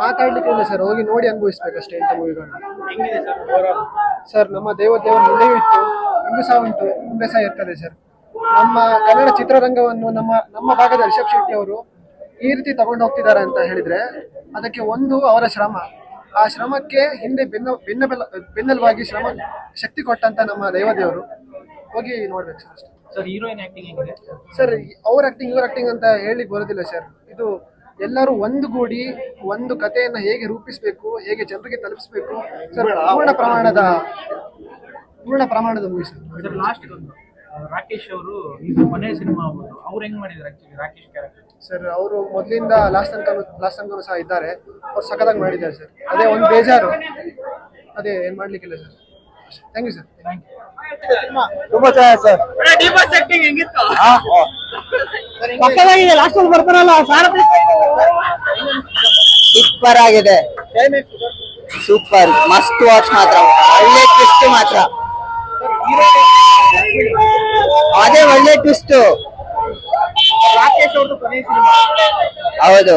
ಮಾತಾಡ್ಲಿಕ್ಕೆ ಇಲ್ಲ ಸರ್. ಹೋಗಿ ನೋಡಿ ಅನುಭವಿಸ್ಬೇಕಷ್ಟೇ ಇಂಥ ಮೂವಿಗಳನ್ನ ಹೆಂಗಿದೆ ಸರ್ ಓವರಾಲ್ ಸರ್ ನಮ್ಮ ದೇವ ದೇವರ ಹಿಂದೆಯೂ ಇತ್ತು ಇಂದು ಸಹ ಉಂಟು. ಮುಂದೆ ಸಹ ಇರ್ತದೆ ಸರ್. ನಮ್ಮ ಕನ್ನಡ ಚಿತ್ರರಂಗವನ್ನು ನಮ್ಮ ನಮ್ಮ ಭಾಗದ ರಿಷಬ್ ಶೆಟ್ಟಿ ಅವರು ಈ ರೀತಿ ತಗೊಂಡು ಹೋಗ್ತಿದ್ದಾರೆ ಅಂತ ಹೇಳಿದ್ರೆ ಅದಕ್ಕೆ ಒಂದು ಅವರ ಶ್ರಮ. ಆ ಶ್ರಮಕ್ಕೆ ಹಿಂದೆ ಬೆನ್ನ ಬೆನ್ನಬಲ ಬೆನ್ನೆಲುವಾಗಿ ಶ್ರಮ ಶಕ್ತಿ ಕೊಟ್ಟಂತ ನಮ್ಮ ದೇವದೇವರು ಹೋಗಿ ನೋಡ್ಬೇಕು ಸರ್ ಅಷ್ಟೇ. ಸರ್ ಹೀರೋಯಿನ್ ಆಕ್ಟಿಂಗ್ ಹೆಂಗಿದೆ? ಸರ್ ಅವ್ರ ಆಕ್ಟಿಂಗ್ ಇವ್ರ ಆಕ್ಟಿಂಗ್ ಅಂತ ಹೇಳಿ ಬರೋದಿಲ್ಲ ಸರ್. ಇದು ಎಲ್ಲರೂ ಒಂದುಗೂಡಿ ಒಂದು ಕಥೆಯನ್ನು ಹೇಗೆ ರೂಪಿಸಬೇಕು ಹೇಗೆ ಜನರಿಗೆ ತಲುಪಿಸಬೇಕು ಸರ್ ಪೂರ್ಣ ಪ್ರಮಾಣದ ಪೂರ್ಣ ಪ್ರಮಾಣದ ಮೂವಿ ಸರ್ ಲಾಸ್ಟ್ ಒಂದು ರಾಕೇಶ್ ಅವರು ಇದು ಮನೆ ಸಿನಿಮಾ ಅವರು ಅವ್ರು ಹೆಂಗ್ ಮಾಡಿದ್ರು ಆಕ್ಚುಲಿ ರಾಕೇಶ್ ಕ್ಯಾರೆಕ್ಟರ್ ಸರ್ ಅವರು ಮೊದಲಿಂದ ಲಾಸ್ಟ್ ತನಕ ಲಾಸ್ಟ್ ತನಕ ಸಹ ಇದ್ದಾರೆ. ಅವ್ರು ಸಖತ್ತಾಗಿ ಮಾಡಿದ್ದಾರೆ ಸರ್ ಅದೇ ಒಂದು ಬೇಜಾರು. ಅದೇ ಏನ್ ಮಾಡ್ಲಿಕ್ಕಿಲ್ಲ sir thank you sir thank you ತುಂಬಾ ಚೆನ್ನಾಗಿದೆ ಸರ್ ಲಾಸ್ಟ್ ಅಲ್ಲಿ ಬರ್ತಾರಲ್ಲ ಸೂಪರ್ ಆಗಿದೆ. ಸೂಪರ್ ಮಸ್ತ್ ವಾಚ್ ಮಾತ್ರ. ಒಳ್ಳೆ ಟ್ವಿಸ್ಟ್ ಮಾತ್ರ. ಅದೇ ಒಳ್ಳೆ ಟ್ವಿಸ್ಟ್ ಹೌದು.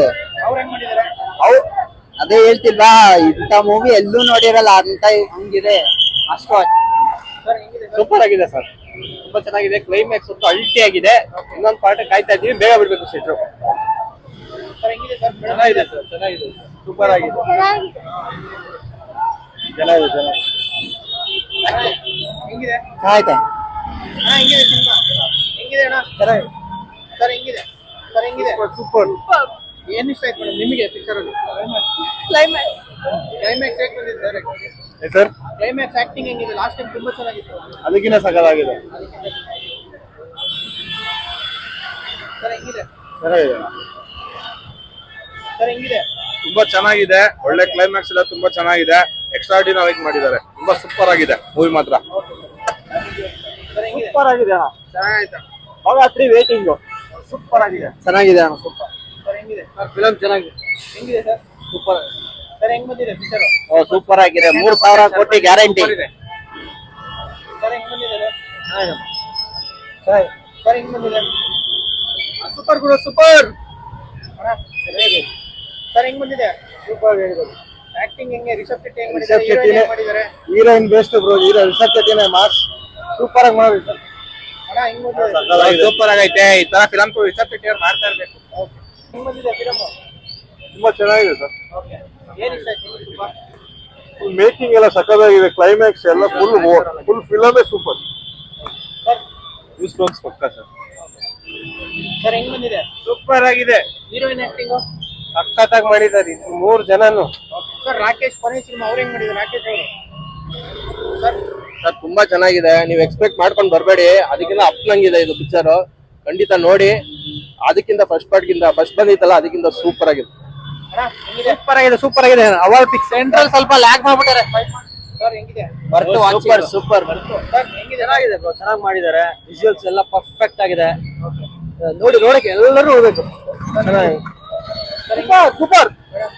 ಅದೇ ಹೇಳ್ತಿಲ್ವಾ ಇಂಥ ಮೂವಿ ಎಲ್ಲೂ ನೋಡಿರಲ್ಲ ಅಂತ ಹಂಗಿದೆ. ಅಷ್ಟು ವಾಚ್ ಸರ್ ಹೆಂಗಿದೆ? ಸೂಪರ್ ಆಗಿದೆ ಸರ್. ತುಂಬಾ ಚೆನ್ನಾಗಿದೆ. ಕ್ಲೈಮ್ಯಾಕ್ಸ್ ಅಂತೂ ಅಲ್ಟಿ ಆಗಿದೆ ಇನ್ನೊಂದು ಪಾರ್ಟ್ ಕಾಯ್ತಾ ಇದೀವಿ ಬೇಗ ಬಿಡ್ಬೇಕು ಸರ್ ಚೆನ್ನಾಗಿದೆ ಸರ್ ಚೆನ್ನಾಗಿದೆ ಸೂಪರ್ ಆಗಿದೆ. ಚೆನ್ನಾಗಿದೆ. ಚೆನ್ನಾಗಿದೆ ಹೆಂಗಿದೆ ಆಯ್ತಾ? ಅಣ್ಣ ಹೆಂಗಿದೆ ಸಿನಿಮಾ. ಹೆಂಗಿದೆ ಅಣ್ಣ? ಸರ್. ಹೆಂಗಿದೆ? ಸರ್ ಹೆಂಗಿದೆ? ಸೂಪರ್ ಏನ್ ಇಷ್ಟ ಆಯ್ತು ಮೇಡಮ್ ನಿಮಗೆ ಪಿಕ್ಚರ್ ಅಲ್ಲಿ? ಕ್ಲೈಮ್ಯಾಕ್ಸ್ ಕ್ಲೈಮ್ಯಾಕ್ಸ್ ಹೇಗೆ ಬಂದಿದೆ ಸರ್? ಸರ್? ಕ್ಲೈಮ್ಯಾಕ್ಸ್ ಆಕ್ಟಿಂಗ್ ಹೆಂಗಿದೆ? ಲಾಸ್ಟ್ ಟೈಮ್ ತುಂಬಾ ಚೆನ್ನಾಗಿತ್ತು. ಅದಕ್ಕಿಂತ ಸಕಲಾಗಿದೆ. ಸರ್ ಹೆಂಗಿದೆ? ಚೆನ್ನಾಗಿದೆ ತುಂಬಾ ಚೆನ್ನಾಗಿದೆ. ಒಳ್ಳೆ ಕ್ಲೈಮ್ಯಾಕ್ಸ್ ಎಲ್ಲ ತುಂಬಾ ಚೆನ್ನಾಗಿದೆ. ಎಕ್ಸ್ಟ್ರಾಡಿನರಿ ಮಾಡಿದ್ದಾರೆ. ತುಂಬಾ ಸೂಪರ್ ಆಗಿದೆ. ಮೂವಿ ಮಾತ್ರ. ಸರ್ ಹೆಂಗಿದೆ. ಸೂಪರ್ ಆಗಿದೆ ರಾತ್ರಿ ವೇಟಿಂಗ್ ಸೂಪರ್ ಆಗಿದೆ. ಚೆನ್ನಾಗಿದೆ ಅಣ್ಣ. ಸೂಪರ್ ಸರ್ ಹೆಂಗಿದೆ. ಫಿಲಂ ಚೆನ್ನಾಗಿದೆ. ಹೆಂಗಿದೆ ಸರ್? ಸೂಪರ್ ಸರ್ ಹೆಂಗ್ ಬಂದಿದೆ ಪಿಕ್ಚರ್ ಸೂಪರ್ ಆಗಿದೆ. ಮೂರ್ ಸಾವಿರ ಕೋಟಿ ಗ್ಯಾರಂಟಿ ಸರ್ ಹೆಂಗ್ ಬಂದಿದೆ ಸರ್? ಸರ್ ಹೆಂಗ್ ಬಂದಿದೆ? ಸೂಪರ್ ಗುರು ಸೂಪರ್ ಹೇಗೆ ಸರ್ ಹೆಂಗ್ ಬಂದಿದೆ? ಸೂಪರ್ ಹೇಳಿದ್ರು ಆಕ್ಟಿಂಗ್ ಹೆಂಗೆ? ರಿಷಬ್ ಶೆಟ್ಟಿ ಹೆಂಗ್ ರಿಷಬ್ ಮಾಡಿದ್ದಾರೆ ಶೆಟ್ಟಿನೇ ಹೆಂಗ್ ಮಾಡಿದ್ದಾರೆ? Heroine best bro hero Rishab ಶೆಟ್ಟಿನೇ mass super ಆಗಿ ಮಾಡಿ ಅಣ್ಣ ಹೆಂಗ್ ಬಂದಿದೆ? ಸೂಪರ್ ಆಗೈತೆ. ಈ ತರ ಫಿಲಂ ರಿಷಬ್ ಶೆಟ್ಟಿ ಅವ್ರು ಮಾಡ್ತಾ ಇರ್ಬೇಕು. ಹೆಂಗ್ ಬಂದಿದೆ ಫಿಲಮ್ ತುಂಬಾ ಚೆನ್ನಾಗಿದೆ ಸರ್ ಓಕೆ ಏನ್ ಇಷ್ಟ ಆಯ್ತು ನಿಮ್ಗೆ ತುಂಬಾ ಮೇಕಿಂಗ್ ಎಲ್ಲ ಸಕ್ಕದಾಗಿದೆ ಕ್ಲೈಮ್ಯಾಕ್ಸ್ ಎಲ್ಲ ಫುಲ್ ಫುಲ್ ಫಿಲಮೇ ಸೂಪರ್ ಸರ್ ನ್ಯೂಸ್ ಬಾಕ್ಸ್ ಪಕ್ಕ ಸರ್ ಸರ್ ಹೆಂಗ್ ಬಂದಿದೆ? ಸೂಪರ್ ಆಗಿದೆ. ಹೀರೋಯಿನ್ ಆಕ್ಟಿಂಗು ಸಖತ್ತಾಗಿ ಮಾಡಿದ್ದಾರೆ ಮೂರು ಜನನು. ಸರ್ ರಾಕೇಶ್ ಕೊನೆ ಸಿನಿಮಾ ಅವ್ರು ಹೆಂಗ್ ಮಾಡಿದ್ರು? ರಾಕೇಶ್ ಅವರು. ಸರ್ ಸರ್ ತುಂಬಾ ಚೆನ್ನಾಗಿದೆ. ನೀವು ಎಕ್ಸ್ಪೆಕ್ಟ್ ಮಾಡ್ಕೊಂಡು ಬರಬೇಡಿ. ಅದಕ್ಕಿಂತ ಅಪ್ನಂಗಿದೆ ಇದು ಪಿಕ್ಚರ್ ಖಂಡಿತ ನೋಡಿ. ಅದಕ್ಕಿಂತ ಫಸ್ಟ್ ಪಾರ್ಟ್ ಗಿಂತ ಫಸ್ಟ್ ಬಂದಿತ್ತಲ್ಲ ಅದಕ್ಕಿಂತ ಸೂಪರ್ ಆಗಿದೆ. ಸೂಪರ್ ಆಗಿದೆ ಸೂಪರ್ ಆಗಿದೆ. ಅವಾರ್ಡ್ ಪಿಕ್ಸ್ ಸೆಂಟ್ರಲ್ ಸ್ವಲ್ಪ ಲ್ಯಾಕ್ ಮಾಡ್ಬಿಟ್ಟಾರೆ. ಸರ್ ಹೆಂಗಿದೆ? ಸೂಪರ್ ಸೂಪರ್ ಸರ್ ಹೆಂಗಿದೆ? ಚೆನ್ನಾಗಿದೆ ಬ್ರೋ ಚೆನ್ನಾಗಿ ಮಾಡಿದ್ದಾರೆ ವಿಜುವಲ್ಸ್ ಎಲ್ಲ ಪರ್ಫೆಕ್ಟ್ ಆಗಿದೆ. ನೋಡಿ ನೋಡಕ್ಕೆ ಎಲ್ಲರೂ ಹೋಗ್ಬೇಕು. ಚೆನ್ನಾಗಿ ಸರ್ ಸೂಪರ್ ಮೇಡಮ್